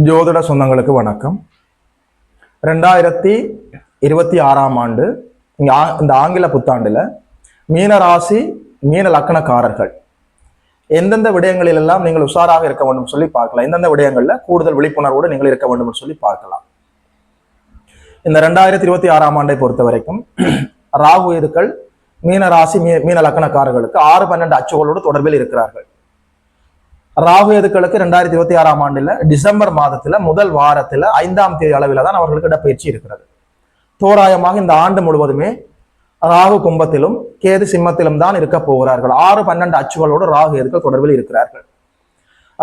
ஜோதிட சொந்தங்களுக்கு வணக்கம். ரெண்டாயிரத்தி இருபத்தி ஆறாம் ஆண்டு ஆ- இந்த ஆங்கில புத்தாண்டில் மீன ராசி மீன லக்கணக்காரர்கள். எந்தெந்த விடயங்களிலெல்லாம் நீங்கள் உஷாராக இருக்க வேண்டும் சொல்லி பார்க்கலாம். எந்தெந்த விடயங்களில் கூடுதல் விழிப்புணர்வோடு நீங்கள் இருக்க வேண்டும் சொல்லி பார்க்கலாம். இந்த ரெண்டாயிரத்தி இருபத்தி ஆறாம் ஆண்டை பொறுத்த வரைக்கும் ராகு இதுக்கள் மீன ராசி மீ மீன லக்கணக்காரர்களுக்கு ஆறு பன்னெண்டு அச்சுகளோடு தொடர்பில் இருக்கிறார்கள். ராகுயதுக்களுக்கு ரெண்டாயிரத்தி இருபத்தி ஆறாம் ஆண்டுல டிசம்பர் மாதத்துல முதல் வாரத்துல ஐந்தாம் தேதி அளவில் தான் அவர்களுக்கு இடப்பயிற்சி இருக்கிறது. தோராயமாக இந்த ஆண்டு முழுவதுமே ராகு கும்பத்திலும் கேது சிம்மத்திலும் தான் இருக்க போகிறார்கள். ஆறு பன்னெண்டு அச்சுகளோடு ராகு எதுக்கள் தொடர்பில் இருக்கிறார்கள்.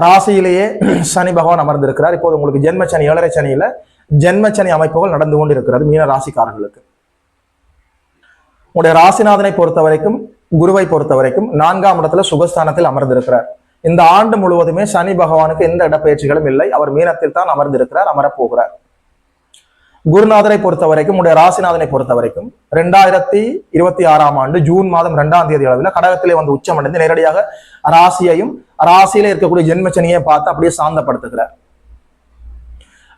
ராசியிலேயே சனி பகவான் அமர்ந்திருக்கிறார். இப்போது உங்களுக்கு ஜென்ம சனி ஏழரை சனியில ஜென்ம சனி அமைப்புகள் நடந்து கொண்டு இருக்கிறது மீன ராசிக்காரர்களுக்கு. உங்களுடைய ராசிநாதனை பொறுத்த வரைக்கும் குருவை பொறுத்த வரைக்கும் நான்காம் இடத்துல சுகஸ்தானத்தில் அமர்ந்திருக்கிறார். இந்த ஆண்டு முழுவதுமே சனி பகவானுக்கு எந்த இடப்பெயர்ச்சிகளும் இல்லை. அவர் மீனத்தில் தான் அமர்ந்திருக்கிறார் அமரப்போகிறார். குருநாதரை பொறுத்த வரைக்கும் உடைய ராசிநாதனை பொறுத்த வரைக்கும் ரெண்டாயிரத்தி இருபத்தி ஆறாம் ஆண்டு ஜூன் மாதம் ரெண்டாம் தேதி அளவில் கடகத்திலே வந்து உச்சமடைந்து நேரடியாக ராசியையும் ராசியில இருக்கக்கூடிய ஜென்மச்சனியை பார்த்து அப்படியே சாந்தப்படுத்துகிறார்.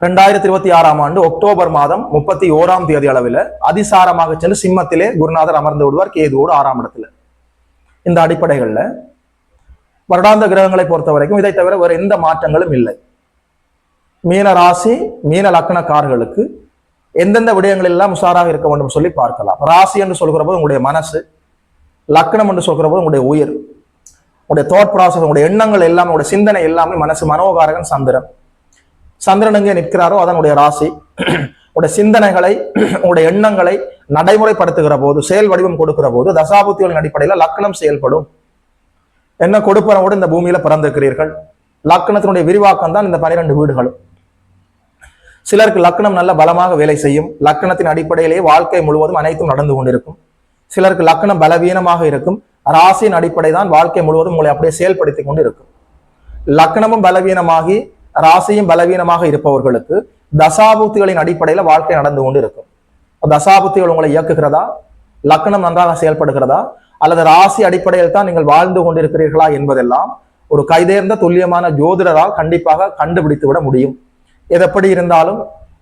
ரெண்டாயிரத்தி இருபத்தி ஆறாம் ஆண்டு அக்டோபர் மாதம் முப்பத்தி ஓராம் தேதி அளவில் அதிசாரமாக சென்று சிம்மத்திலே குருநாதர் அமர்ந்து விடுவார் கேதுவோடு ஆறாம் இடத்துல. இந்த அடிப்படைகள்ல வருடாந்த கிரகங்களை பொறுத்த வரைக்கும் இதை தவிர வேறு எந்த மாற்றங்களும் இல்லை. மீன ராசி மீன லக்கணக்காரர்களுக்கு எந்தெந்த விடயங்கள் எல்லாம் உஷாராக இருக்க வேண்டும் சொல்லி பார்க்கலாம். ராசி என்று சொல்கிற போது உங்களுடைய மனசு லக்கணம் என்று சொல்கிற போது உங்களுடைய உயிர் உங்களுடைய தோட் ப்ராசஸ் உங்களுடைய எண்ணங்கள் எல்லாமே உங்களுடைய சிந்தனை எல்லாமே மனசு மனோகாரகன் சந்திரன். சந்திரன் எங்கே நிற்கிறாரோ அதனுடைய ராசி. உங்களுடைய சிந்தனைகளை உங்களுடைய எண்ணங்களை நடைமுறைப்படுத்துகிற போது செயல் வடிவம் கொடுக்கிற போது தசாபுத்திகளின் அடிப்படையில் லக்கணம் செயல்படும். என்ன கொடுப்பனவோடு இந்த பூமியில பிறந்திருக்கிறீர்கள்? லக்னத்தினுடைய விரிவாக்கம் தான் இந்த பனிரெண்டு வீடுகளும். சிலருக்கு லக்னம் நல்ல பலமாக வேலை செய்யும். லக்னத்தின் அடிப்படையிலேயே வாழ்க்கை முழுவதும் அனைத்தும் நடந்து கொண்டிருக்கும். சிலருக்கு லக்னம் பலவீனமாக இருக்கும். ராசியின் அடிப்படை தான் வாழ்க்கை முழுவதும் உங்களை அப்படியே செயல்படுத்தி கொண்டு இருக்கும் லக்னமும் பலவீனமாகி ராசியும் பலவீனமாக இருப்பவர்களுக்கு தசாபுத்திகளின் அடிப்படையில வாழ்க்கை நடந்து கொண்டு இருக்கும் தசாபுத்திகள் உங்களை இயக்குகிறதா? லக்னம் நன்றாக செயல்படுகிறதா? அல்லது ராசி அடிப்படையில் தான் நீங்கள் வாழ்ந்து கொண்டிருக்கிறீர்களா என்பதெல்லாம் ஒரு கைதேர்ந்த துல்லியமான ஜோதிடரால் கண்டிப்பாக கண்டுபிடித்து விட முடியும். எது எப்படி இருந்தாலும்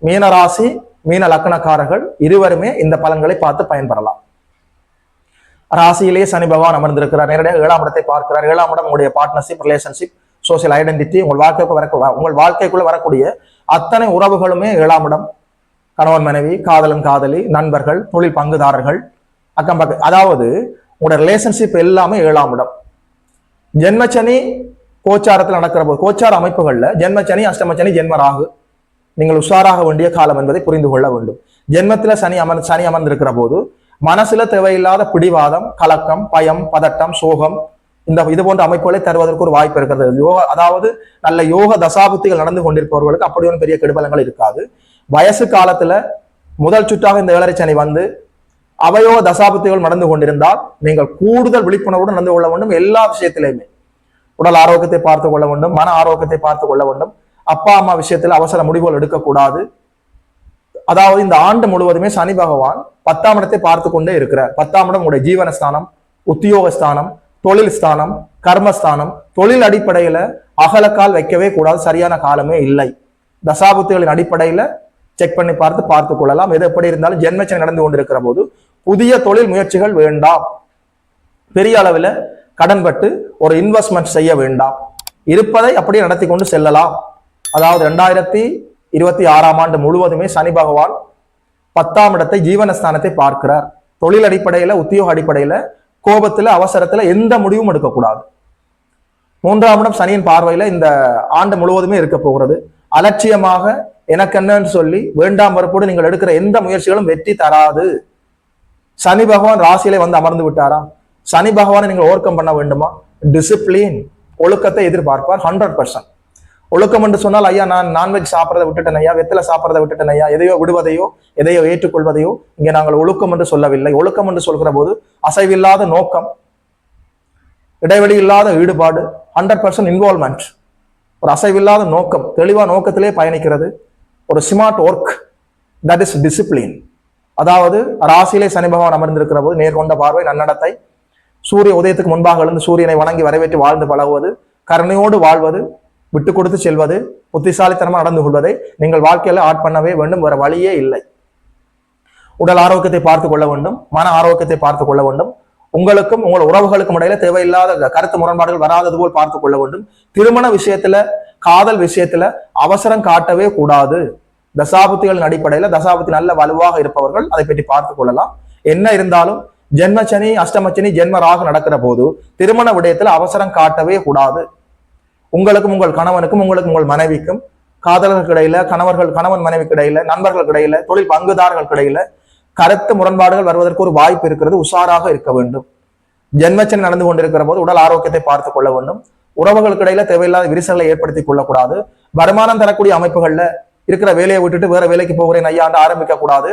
மீன ராசி மீன லக்கணக்காரர்கள் இருவருமே இந்த பலன்களை பார்த்து பயன்பெறலாம். ராசியிலேயே சனி பகவான் அமர்ந்திருக்கிறார். நேரடியாக ஏழாம் இடத்தை பார்க்கிறார். ஏழாம் இடம் உங்களுடைய பார்ட்னர்ஷிப் ரிலேஷன்ஷிப் சோசியல் ஐடென்டிட்டி உங்கள் வாழ்க்கைக்கு வர உங்கள் வாழ்க்கைக்குள்ள வரக்கூடிய அத்தனை உறவுகளுமே ஏழாம் இடம். கணவன் மனைவி காதலன் காதலி நண்பர்கள் தொழில் பங்குதாரர்கள் அக்கம் பக்கம் அதாவது உங்களோட ரிலேஷன்ஷிப் எல்லாமே ஏழாம் இடம். ஜென்மச்சனி கோச்சாரத்தில் நடக்கிற போது கோச்சார அமைப்புகளில் ஜென்மச்சனி அஷ்டமச்சனி ஜென்ம ராகு. நீங்கள் உஷாராக வேண்டிய காலம் என்பதை புரிந்து கொள்ள வேண்டும். ஜென்மத்தில் சனி அமர் சனி அமர்ந்திருக்கிற போது மனசுல தேவையில்லாத பிடிவாதம் கலக்கம் பயம் பதட்டம் சோகம் இந்த இது போன்ற அமைப்புகளை தருவதற்கு ஒரு வாய்ப்பு இருக்கிறது. யோக அதாவது நல்ல யோக தசாபுத்திகள் நடந்து கொண்டிருப்பவர்களுக்கு அப்படி ஒன்றும் பெரிய கெடுபலங்கள் இருக்காது. வயசு காலத்துல முதல் சுற்றாக இந்த ஏழரை சனி வந்து அவையோ தசாபுத்திகள் நடந்து கொண்டிருந்தால் நீங்கள் கூடுதல் விழிப்புணர்வுடன் நடந்து கொள்ள வேண்டும் எல்லா விஷயத்திலையுமே. உடல் ஆரோக்கியத்தை பார்த்து கொள்ள வேண்டும் மன ஆரோக்கியத்தை பார்த்து கொள்ள வேண்டும். அப்பா அம்மா விஷயத்தில் அவசர முடிவுகள் எடுக்கக்கூடாது. அதாவது இந்த ஆண்டு முழுவதுமே சனி பகவான் பத்தாம் இடத்தை பார்த்து கொண்டே இருக்கிறார். பத்தாம் இடம் உங்களுடைய ஜீவனஸ்தானம் உத்தியோகஸ்தானம் தொழில் ஸ்தானம் கர்மஸ்தானம். தொழில் அடிப்படையில அகலக்கால் வைக்கவே கூடாது சரியான காலமே இல்லை. தசாபுத்திகளின் அடிப்படையில செக் பண்ணி பார்த்து பார்த்து கொள்ளலாம். எது எப்படி இருந்தாலும் ஜென்மச்சனை நடந்து கொண்டிருக்கிற போது புதிய தொழில் முயற்சிகள் வேண்டாம். பெரிய அளவில் கடன்பட்டு ஒரு இன்வெஸ்ட்மெண்ட் செய்ய வேண்டாம். இருப்பதை அப்படியே நடத்தி கொண்டு செல்லலாம். அதாவது ரெண்டாயிரத்தி இருபத்தி ஆறாம் ஆண்டு முழுவதுமே சனி பகவான் பத்தாம் இடத்தை ஜீவனஸ்தானத்தை பார்க்கிறார். தொழில் அடிப்படையில உத்தியோக அடிப்படையில கோபத்துல அவசரத்துல எந்த முடிவும் எடுக்கக்கூடாது. மூன்றாம் இடம் சனியின் பார்வையில இந்த ஆண்டு முழுவதுமே இருக்க போகிறது. அலட்சியமாக எனக்கு என்னன்னு சொல்லி வேண்டாம் வரப்போடு நீங்கள் எடுக்கிற எந்த முயற்சிகளும் வெற்றி தராது. சனி பகவான் ராசியிலே வந்து அமர்ந்து விட்டாரா? சனி பகவானை நீங்கள் ஓவர் கம் பண்ண வேண்டுமா? டிசிப்ளின் ஒழுக்கத்தை எதிர்பார்ப்பார் ஹண்ட்ரட் பர்சன்ட் ஒழுக்கம் என்று சொன்னால் ஐயா நான் நான்வெஜ் சாப்பிட்றதை விட்டுட்டேன் ஐயா வெத்தலை சாப்பிட்றதை விட்டுட்டேன் ஐயா. எதையோ விடுவதையோ எதையோ ஏற்றுக்கொள்வதையோ இங்கே நாங்கள் ஒழுக்கம் என்று சொல்லவில்லை. ஒழுக்கம் என்று சொல்கிற போது அசைவில்லாத நோக்கம் இடைவெளி இல்லாத ஈடுபாடு ஹண்ட்ரட் பர்சன்ட் இன்வால்மெண்ட் ஒரு அசைவில்லாத நோக்கம் தெளிவாக நோக்கத்திலே பயணிக்கிறது. ஒரு smart work that is discipline அதாவது ராசியிலே சனி பகவான் அமர்ந்திருக்கிற போது நேர்கொண்ட பார்வை நன்னடத்தை சூரிய உதயத்துக்கு முன்பாக எழுந்து சூரியனை வணங்கி வரவேற்று வாழ்ந்து பழகுவது கருணையோடு வாழ்வது விட்டு கொடுத்து செல்வது புத்திசாலித்தனமாக நடந்து கொள்வதை நீங்கள் வாழ்க்கையில ஆட் பண்ணவே வேண்டும். வேற வழியே இல்லை. உடல் ஆரோக்கியத்தை பார்த்து கொள்ள வேண்டும் மன ஆரோக்கியத்தை பார்த்து கொள்ள வேண்டும். உங்களுக்கும் உங்கள் உறவுகளுக்கும் இடையில தேவையில்லாத கருத்து முரண்பாடுகள் வராதது போல் பார்த்து கொள்ள வேண்டும். திருமண விஷயத்துல காதல் விஷயத்துல அவசரம் காட்டவே கூடாது. தசாபுத்திகளின் அடிப்படையில தசாபத்தி நல்ல வலுவாக இருப்பவர்கள் அதை பற்றி பார்த்து கொள்ளலாம். என்ன இருந்தாலும் ஜென்மச்சனி அஷ்டமச்சனி ஜென்மராக நடக்கிற போது திருமண விடயத்துல அவசரம் காட்டவே கூடாது. உங்களுக்கும் உங்கள் கணவனுக்கும் உங்களுக்கும் உங்கள் மனைவிக்கும் காதலர்களுக்கு இடையில கணவர்கள் கணவன் மனைவிக்கு இடையில நண்பர்களுக்கு இடையில தொழில் பங்குதாரர்களுக்கு இடையில கருத்து முரண்பாடுகள் வருவதற்கு ஒரு வாய்ப்பு இருக்கிறது உஷாராக இருக்க வேண்டும். ஜென்மச்சனி நடந்து கொண்டிருக்கிற போது உடல் ஆரோக்கியத்தை பார்த்துக் கொள்ள வேண்டும். உறவுகளுக்கு இடையில தேவையில்லாத விரிசல்களை ஏற்படுத்திக் கொள்ளக்கூடாது. வருமானம் தரக்கூடிய அமைப்புகள்ல இருக்கிற வேலையை விட்டுட்டு வேற வேலைக்கு போகிறேன் ஐயாண்டு ஆரம்பிக்க கூடாது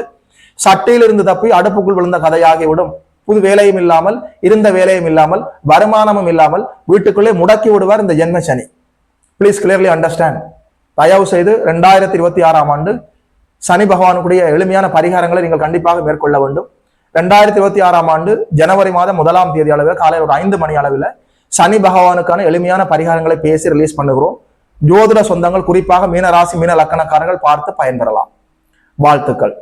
சட்டையிலிருந்து தப்பி அடுப்புக்குள் விழுந்த கதையாகிவிடும். புது வேலையும் இல்லாமல் இருந்த வேலையும் இல்லாமல் வருமானமும் இல்லாமல் வீட்டுக்குள்ளே முடக்கி விடுவார் இந்த ஜென்ம சனி. ப்ளீஸ் கிளியர்லி அண்டர்ஸ்டாண்ட் தயவு செய்து ரெண்டாயிரத்தி இருபத்தி ஆறாம் ஆண்டு சனி பகவானுக்குரிய எளிமையான பரிகாரங்களை நீங்கள் கண்டிப்பாக மேற்கொள்ள வேண்டும். ரெண்டாயிரத்தி இருபத்தி ஆறாம் ஆண்டு ஜனவரி மாதம் முதலாம் தேதி அளவில் காலையில் ஒரு ஐந்து மணி அளவில் சனி பகவானுக்கான எளிமையான பரிகாரங்களை பேசி ரிலீஸ் பண்ணுகிறோம். ஜோதிட சொந்தங்கள் குறிப்பாக மீன ராசி மீன லக்கணக்காரர்கள் பார்த்து பயன்பெறலாம். வாழ்த்துக்கள்.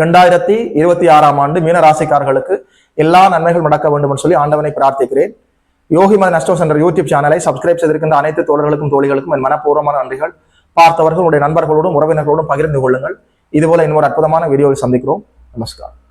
ரெண்டாயிரத்தி இருபத்தி ஆறாம் ஆண்டு மீன ராசிக்காரர்களுக்கு எல்லா நன்மைகள் நடக்க வேண்டும் என்று சொல்லி ஆண்டவனை பிரார்த்திக்கிறேன். யோகி மத நஷ்டோ சென்ற யூடியூப் சேனலை சப்ஸ்கிரைப் செய்திருக்கின்ற அனைத்து தோழர்களுக்கும் தோழிகளுக்கும் என் மனப்பூர்வமான நன்றிகள். பார்த்தவர்கள் உடைய நண்பர்களோடும் உறவினர்களோடும் பகிர்ந்து கொள்ளுங்கள். இதுபோல இன்னொரு அற்புதமான வீடியோவில் சந்திக்கிறோம். நமஸ்காரம்